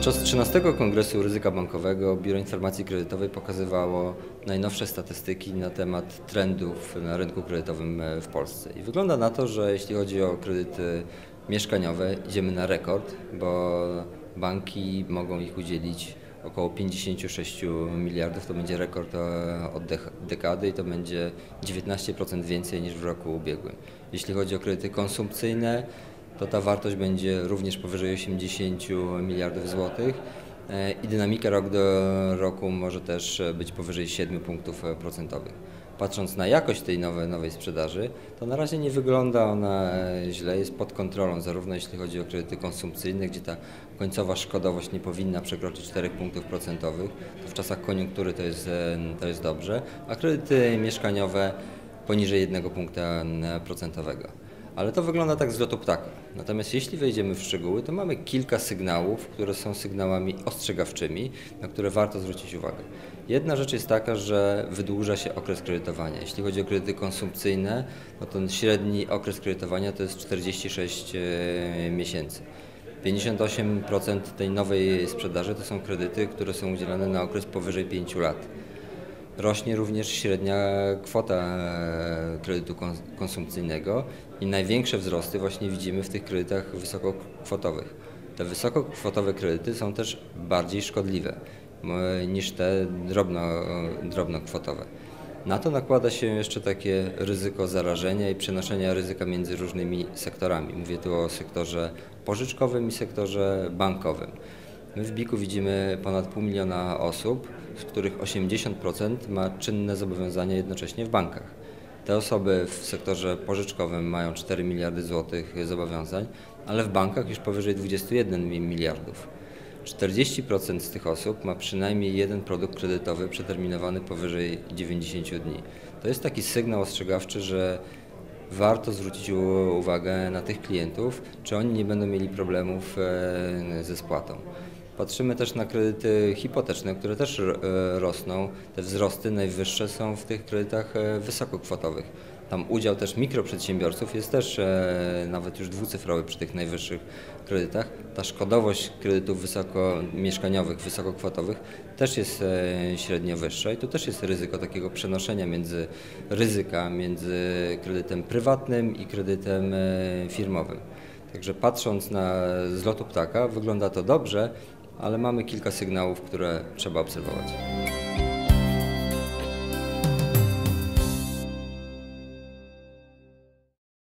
Podczas 13 Kongresu Ryzyka Bankowego Biuro Informacji Kredytowej pokazywało najnowsze statystyki na temat trendów na rynku kredytowym w Polsce. I wygląda na to, że jeśli chodzi o kredyty mieszkaniowe, idziemy na rekord, bo banki mogą ich udzielić około 56 miliardów. To będzie rekord e, od dekady i to będzie 19% więcej niż w roku ubiegłym. Jeśli chodzi o kredyty konsumpcyjne, to ta wartość będzie również powyżej 80 miliardów złotych. E, i dynamika rok do roku może też być powyżej 7 punktów procentowych. Patrząc na jakość tej nowej, nowej sprzedaży, to na razie nie wygląda ona źle, jest pod kontrolą, zarówno jeśli chodzi o kredyty konsumpcyjne, gdzie ta końcowa szkodowość nie powinna przekroczyć 4 punktów procentowych, to w czasach koniunktury to jest, to jest dobrze, a kredyty mieszkaniowe poniżej 1 punkta procentowego ale to wygląda tak z lotu ptaka. Natomiast jeśli wejdziemy w szczegóły, to mamy kilka sygnałów, które są sygnałami ostrzegawczymi, na które warto zwrócić uwagę. Jedna rzecz jest taka, że wydłuża się okres kredytowania. Jeśli chodzi o kredyty konsumpcyjne, no to średni okres kredytowania to jest 46 e, miesięcy. 58% tej nowej sprzedaży to są kredyty, które są udzielane na okres powyżej 5 lat. Rośnie również średnia kwota e, kredytu konsumpcyjnego i największe wzrosty właśnie widzimy w tych kredytach wysokokwotowych. Te wysokokwotowe kredyty są też bardziej szkodliwe niż te drobno, drobnokwotowe. Na to nakłada się jeszcze takie ryzyko zarażenia i przenoszenia ryzyka między różnymi sektorami. Mówię tu o sektorze pożyczkowym i sektorze bankowym. My w BIK-u widzimy ponad pół miliona osób, z których 80% ma czynne zobowiązania jednocześnie w bankach. Te osoby w sektorze pożyczkowym mają 4 miliardy złotych zobowiązań, ale w bankach już powyżej 21 miliardów. 40% z tych osób ma przynajmniej jeden produkt kredytowy przeterminowany powyżej 90 dni. To jest taki sygnał ostrzegawczy, że warto zwrócić uwagę na tych klientów, czy oni nie będą mieli problemów e, ze spłatą. Patrzymy też na kredyty hipoteczne, które też e, rosną. Te wzrosty najwyższe są w tych kredytach e, wysokokwotowych. Tam udział też mikroprzedsiębiorców jest też e, nawet już dwucyfrowy przy tych najwyższych kredytach. Ta szkodowość kredytów wysoko, mieszkaniowych, wysokokwotowych też jest średnio wyższa i tu też jest ryzyko takiego przenoszenia między ryzyka między kredytem prywatnym i kredytem firmowym. Także patrząc na zlotu ptaka wygląda to dobrze, ale mamy kilka sygnałów, które trzeba obserwować.